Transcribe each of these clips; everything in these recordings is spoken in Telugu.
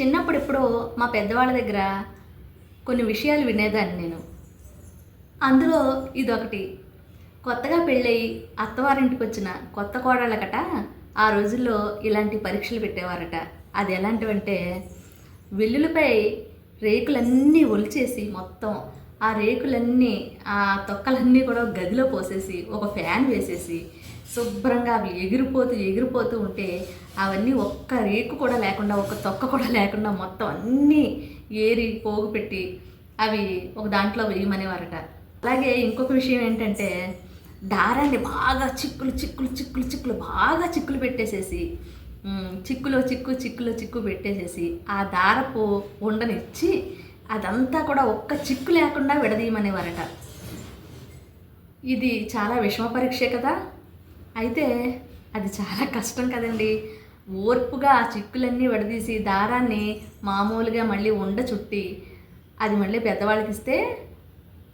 చిన్నప్పుడు ఎప్పుడో మా పెద్దవాళ్ళ దగ్గర కొన్ని విషయాలు వినేదాన్ని నేను. అందులో ఇదొకటి. కొత్తగా పెళ్ళయి అత్తవారింటికి వచ్చిన కొత్త కోడళ్ళకట ఆ రోజుల్లో ఇలాంటి పరీక్షలు పెట్టేవారట. అది ఎలాంటివంటే వెల్లులపై రేకులన్నీ ఒలిచేసి మొత్తం ఆ రేకులన్నీ ఆ తొక్కలన్నీ కూడా గదిలో పోసేసి ఒక ఫ్యాన్ వేసేసి శుభ్రంగా అవి ఎగిరిపోతూ ఎగిరిపోతూ ఉంటే అవన్నీ ఒక్క రేకు కూడా లేకుండా ఒక తొక్క కూడా లేకుండా మొత్తం అన్నీ ఏరి పోగు పెట్టి అవి ఒక దాంట్లో వేయమనేవారట. అలాగే ఇంకొక విషయం ఏంటంటే దారాన్ని బాగా చిక్కులు చిక్కులు చిక్కులు చిక్కులు బాగా చిక్కులు పెట్టేసేసి చిక్కులో చిక్కు చిక్కులో చిక్కు పెట్టేసేసి ఆ దారపు ఉండనిచ్చి అదంతా కూడా ఒక్క చిక్కు లేకుండా విడదీయమనేవారట. ఇది చాలా విషమ పరీక్షే కదా. అయితే అది చాలా కష్టం కదండి. ఓర్పుగా ఆ చిక్కులన్నీ విడదీసి దారాన్ని మామూలుగా మళ్ళీ ఉండ చుట్టి అది మళ్ళీ పెద్దవాళ్ళకి ఇస్తే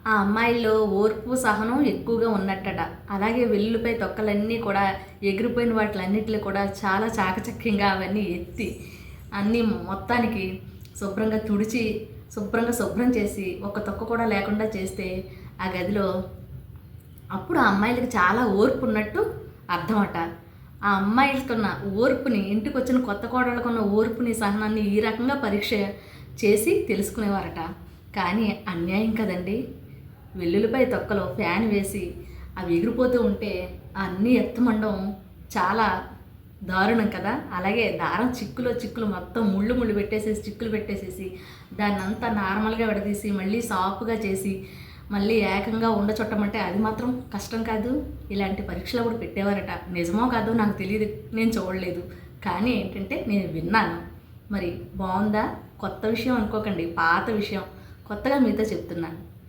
ఆ అమ్మాయిల్లో ఓర్పు సహనం ఎక్కువగా ఉన్నట్టట. అలాగే వెల్లుపై తొక్కలన్నీ కూడా ఎగిరిపోయిన వాటిలన్నిటిలో కూడా చాలా చాకచక్యంగా అవన్నీ ఎత్తి అన్నీ మొత్తానికి శుభ్రంగా తుడిచి శుభ్రంగా శుభ్రం చేసి ఒక తొక్క కూడా లేకుండా చేస్తే ఆ గదిలో అప్పుడు ఆ అమ్మాయిలకి చాలా ఓర్పు ఉన్నట్టు అర్థమట. ఆ అమ్మాయిలకున్న ఓర్పుని ఇంటికి వచ్చిన కొత్త కోడళ్ళకున్న ఓర్పుని సహనాన్ని ఈ రకంగా పరీక్ష చేసి తెలుసుకునేవారట. కానీ అన్యాయం కదండి. వెల్లుల్లిపై తొక్కలో ఫ్యాన్ వేసి అవి ఎగిరిపోతూ ఉంటే అన్నీ ఎత్తమండం చాలా దారుణం కదా? అలాగే దారం చిక్కులో చిక్కులు మొత్తం ముళ్ళు ముళ్ళు పెట్టేసేసి చిక్కులు పెట్టేసేసి దాన్ని అంతా నార్మల్గా విడదీసి మళ్ళీ సాఫ్గా చేసి మళ్ళీ ఏకంగా ఉండ చుట్టమంటే అది మాత్రం కష్టం కాదు. ఇలాంటి పరీక్షలు కూడా పెట్టేవారట. నిజమో కాదో నాకు తెలియదు నేను చూడలేదు. కానీ ఏంటంటే నేను విన్నాను. మరి బాగుందా? కొత్త విషయం అనుకోకండి. పాత విషయం. కొత్తగా మీతో చెప్తున్నాను.